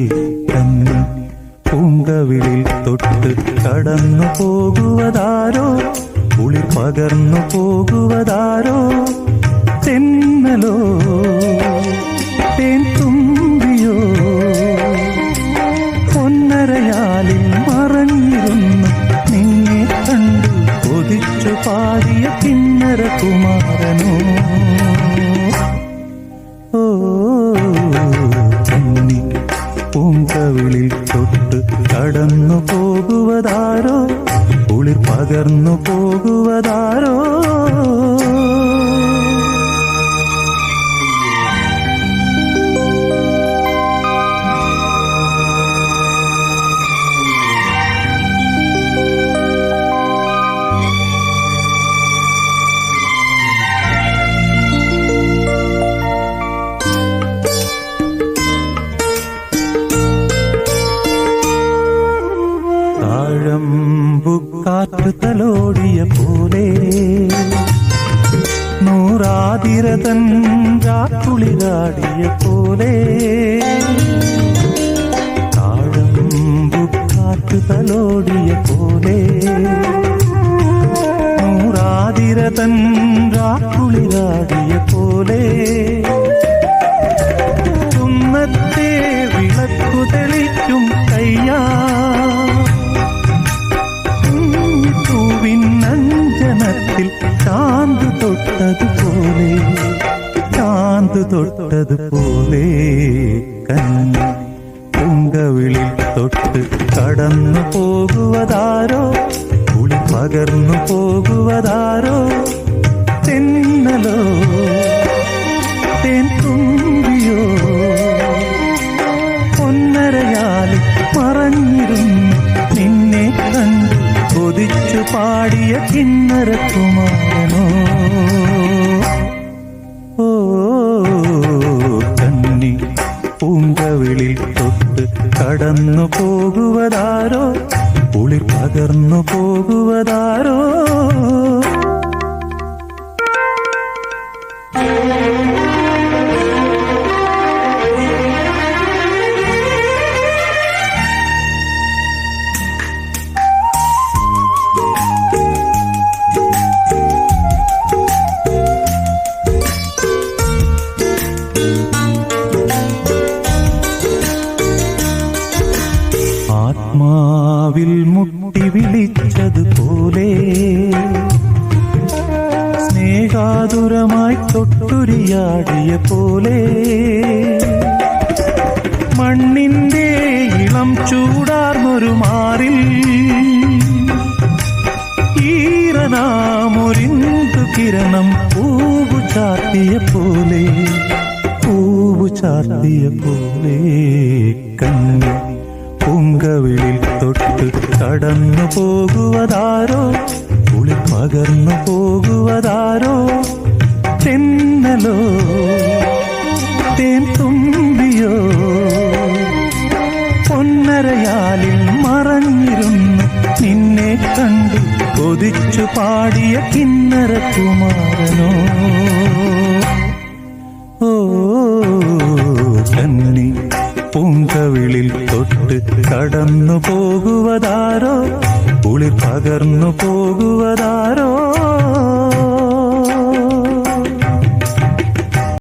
കന്നി പൂങ്കവിളിൽ തൊട്ട് കടന്നു പോകുവതാരോ? കുളിർ പകർന്നു പോകുവതാരോ? തെന്നലോ? തേൻ തുമ്പിയോ? പൊന്നരയാലിൽ മറഞ്ഞിരുന്നു നിന്നെ കണ്ടു. കൊതിച്ചു പാടിയ കിന്നര കുമാരനോ? പൂങ്കവിളിൽ തൊട്ട് കടന്നു പോകുവതാരോ? കുളിർ പകർന്നു പോകുവതാരോ താഴമ്പുകാറ്റ് തലോടിയ പോലെ നൂറാതിരതൻ രാക്കുളിരാടിയ പോലെ താഴമ്പുകാറ്റ് തലോടിയ പോലെ നൂറാതിരതൻ രാക്കുളിരാടിയ പോലെ പൂവിനഞ്ജനത്തിൽ ചാന്ത് തൊട്ടതുപോലെ ചാന്ത് തൊട്ടതുപോലെ കന്നി പൂങ്കവിളിൽ തൊട്ട് കടന്നു പോകുവതാരോ കുളി പകർന്നു പോകുവതാരോ തെന്നലോ പാടിയ കിന്നരക്കുമാരനോ ഓ കണ്ണി പൂങ്കവിളിൽ തൊട്ട് കടന്നു പോകുവതാരോ? പുളി പകർന്നു പോകുവതാരോ? സ്നേഹാതുരമായി തൊട്ടുരിയാടിയ പോലെ മണ്ണിന്റെ ഇളം ചൂടാർന്നൊരു മാറിൽ ഈറനാമൊരിന്തു കിരണം പൂവു ചാത്തിയ പോലെ പൂവു ചാത്തിയ പോലെ കണ്ണി പൂങ്കവിളിൽ തൊട്ട് കടന്നു പോകുവതാരോ പകർന്നു പോകുവതാരോ തെന്നലോ തേൻ തുമ്പിയോ പൊന്നരയാലിൽ മറഞ്ഞിരുന്നു നിന്നെ കണ്ടു കൊതിച്ചു പാടിയ കിന്നര കുമാരനോ ഓ കന്നി പൂങ്കവിളിൽ തൊട്ട് കടന്നു പോകുവതാരോ? പുളി പകർന്നു പോകുവതാരോ?